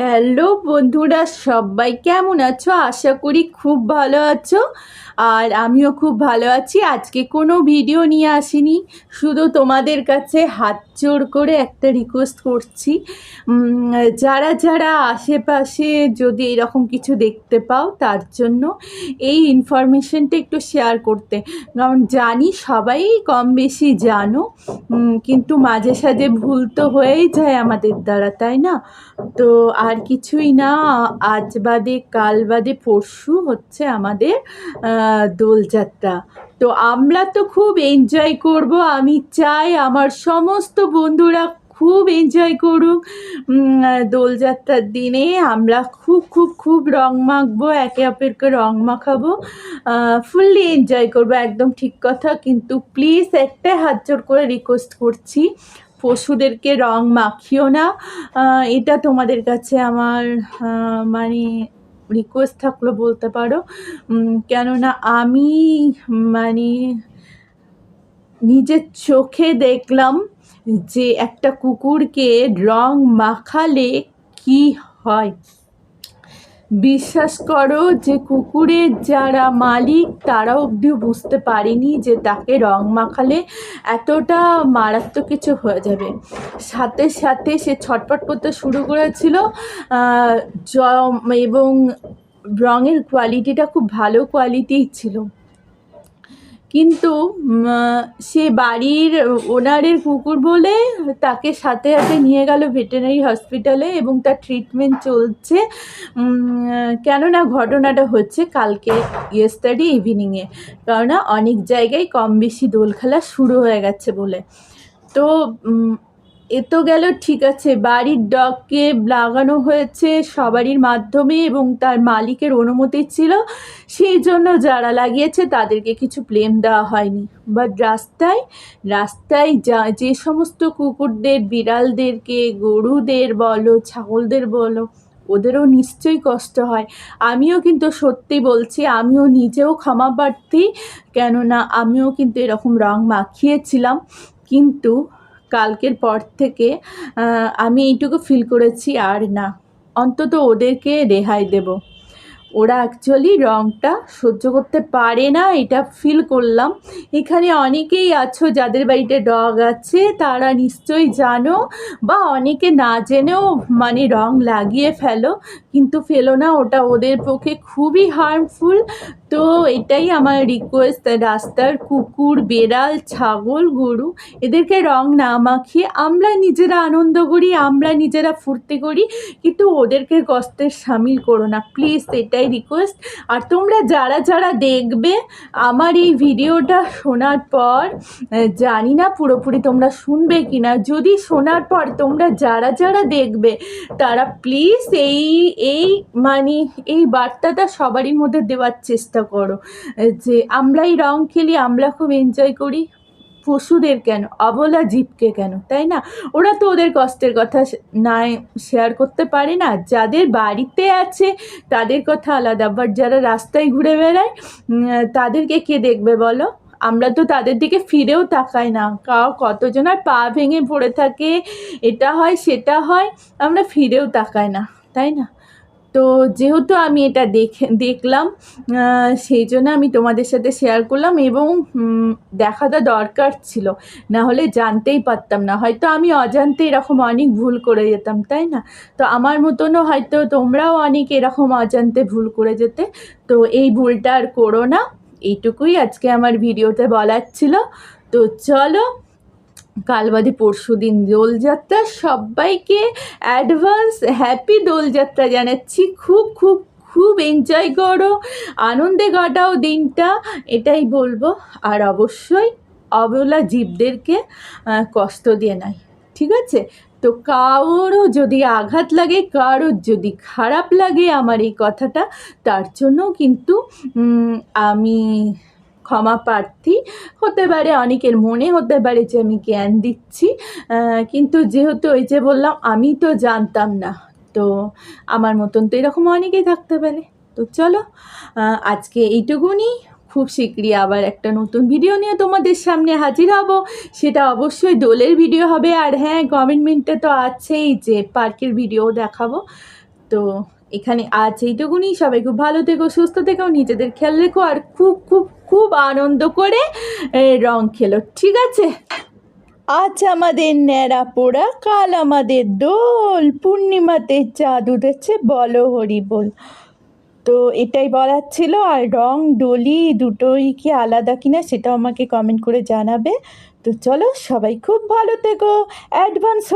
Hello বন্ধুরা, সবাই কেমন আছো? আশা করি খুব ভালো আছো। আর আমিও খুব ভালো আছি। আজকে কোনো ভিডিও নিয়ে আসিনি। শুধু তোমাদের কাছে হাত জোর করে একটা রিকোয়েস্ট করছি। যারা যারা আশেপাশে যদি এরকম কিছু দেখতে পাও, তার জন্য এই ইনফরমেশনটা একটু শেয়ার করতে। কারণ জানি সবাই কম বেশি জানো। কিন্তু মাঝে সাঝে ভুল তো হয়েই যায় আমাদের দ্বারা, তাই না? তো কিছুই না, আজ বাদে কাল বাদে পরশু হচ্ছে আমাদের দোলযাত্রা। তো আমরা তো খুব এনজয় করব, আমি চাই আমার সমস্ত বন্ধুরা খুব এনজয় করুক। দোলযাত্রার দিনে আমরা খুব খুব খুব রং মাখবো, একে অপরকে রং মাখাবো ফুললি এনজয় করব, একদম ঠিক কথা। কিন্তু প্লিজ একটাই হাত জোর করে রিকোয়েস্ট করছি পশুদেরকে রং মাখিও না। এটা তোমাদের কাছে আমার মানে রিকোয়েস্ট থাকল বলতে পারো। কেননা আমি মানে নিজের চোখে দেখলাম যে একটা কুকুরকে রং মাখালে কি হয়। বিশ্বাস করো যে কুকুরের যারা মালিক, তারা অবধিও বুঝতে পারেনি যে তাকে রং মাখালে এতটা মারাত্মক কিছু হয়ে যাবে। সাথে সাথে সে ছটপট করতে শুরু করেছিল। এবং রঙের কোয়ালিটিটা খুব ভালো কোয়ালিটিই ছিল। কিন্তু সে বাড়ির ওনারের কুকুর বলে তাকে সাথে সাথে নিয়ে গেল ভেটেনারি হসপিটালে এবং তার ট্রিটমেন্ট চলছে। কেননা ঘটনাটা হচ্ছে কালকে ইয়েস্টারডে ইভিনিংয়ে কেননা অনেক জায়গায় কম বেশি দোল খেলা শুরু হয়ে গেছে বলে। তো এ তো গেল, ঠিক আছে। বাড়ির ডগকে লাগানো হয়েছে সবারই মাধ্যমে এবং তার মালিকের অনুমতি ছিল, সেই জন্য যারা লাগিয়েছে তাদেরকে কিছু ব্লেম দেওয়া হয়নি। বাট রাস্তায় রাস্তায় যা, যে সমস্ত কুকুরদের, বিড়ালদেরকে, গরুদের বলো, ছাগলদের বলো, ওদেরও নিশ্চয়ই কষ্ট হয়। আমিও কিন্তু সত্যি বলছি, আমিও নিজেও ক্ষমা প্রার্থী, কেননা আমিও কিন্তু এরকম রং মাখিয়েছিলাম। কিন্তু কালকের পর থেকে আমি এইটুকু ফিল করেছি আর না। অন্তত ওদেরকে রেহাই দেব। ওরা অ্যাকচুয়ালি রঙটা সহ্য করতে পারে না, এটা ফিল করলাম। এখানে অনেকেই আছো যাদের বাড়িতে ডগ আছে, তারা নিশ্চয়ই জানো বা অনেকে না জেনেও মানে রং লাগিয়ে ফেলো, কিন্তু ফেলো না। ওটা ওদের পক্ষে খুবই হার্মফুল তো এটাই আমার রিকোয়েস্ট রাস্তার কুকুর, বেড়াল, ছাগল, গরু, এদেরকে রং না মাখিয়ে আমরা নিজেরা আনন্দ করি, আমরা নিজেরা ফুর্তি করি, কিন্তু ওদেরকে কষ্টের সামিল করো না। প্লিজ এটাই রিকোয়েস্ট আর তোমরা যারা যারা দেখবে আমার এই ভিডিওটা শোনার পর জানি না পুরোপুরি তোমরা শুনবে কি না যদি শোনার পর তোমরা যারা যারা দেখবে, তারা প্লিজ এই এই মানে এই বার্তাটা সবারই মধ্যে দেওয়ার চেষ্টা করো, যে আমরাই রং খেলি, আমরা খুব এনজয় করি। পশুদের কেন? অবলা জীবকে কেন? তাই না? ওরা তো ওদের কষ্টের কথা নাই শেয়ার করতে পারে না। যাদের বাড়িতে আছে, তাদের কথা আলাদা। বাট যারা রাস্তায় ঘুরে বেড়ায় তাদেরকে কে দেখবে বলো? আমরা তো তাদের দিকে ফিরেও তাকাই না। কাউ কতজনের পা ভেঙে পড়ে থাকে, এটা হয়, সেটা হয়, আমরা ফিরেও তাকাই না। তাই না? তো যেহেতু আমি এটা দেখে, দেখলাম সেই জন্য আমি তোমাদের সাথে শেয়ার করলাম এবং দেখাটা দরকার ছিল। না হলে জানতেই পারতাম না। হয়তো আমি অজান্তে এরকম অনেক ভুল করে যেতাম, তাই না? তো আমার মতনও হয়তো তোমরাও অনেক এরকম অজান্তে ভুল করে যেতে। তো এই ভুলটা আর করো না। এইটুকুই আজকে আমার ভিডিওতে বলার ছিল। তো চলো কাল বাদে পরশু দিন দোলযাত্রা। সবাইকে অ্যাডভান্স হ্যাপি দোলযাত্রা জানাচ্ছি। খুব খুব খুব এনজয় করো। আনন্দে কাটাও দিনটা, এটাই বলব। আর অবশ্যই অবলা জীবদেরকে কষ্ট দিয়ে নাই ঠিক আছে? তো কারোরও যদি আঘাত লাগে, কারোর যদি খারাপ লাগে আমার এই কথাটা, তার জন্য কিন্তু আমি ক্ষমা প্রার্থী। হতে পারে অনেকের মনে, হতে পারে যে আমি জ্ঞান দিচ্ছি কিন্তু যেহেতু ওই যে বললাম, আমি তো জানতাম না। তো আমার মতন তো এরকম অনেকেই থাকতে পারে। তো চলো আজকে এইটুকুনি। খুব শীঘ্রই আবার একটা নতুন ভিডিও নিয়ে তোমাদের সামনে হাজির হব। সেটা অবশ্যই দোলের ভিডিও হবে। আর হ্যাঁ গভর্নমেন্টে তো আছেই যে পার্কের ভিডিও দেখাবো। তো এখানে আজ এইটুকুনি। সবাই খুব ভালো থেকো, সুস্থ থেকো, নিজেদের খেয়াল রেখো। আর খুব খুব খুব আনন্দ করে রং খেলো। ঠিক আছে? আজ আমাদের ন্যাড়া পোড়া, কাল আমাদের দোল। পূর্ণিমাতে চাঁদ উঠেছে বলো হরি বল। তো এটাই বলার ছিল। আর রং, ডলি দুটোই কি আলাদা কিনা সেটাও আমাকে কমেন্ট করে জানাবে। তো চলো সবাই খুব ভালো থেকো। অ্যাডভান্স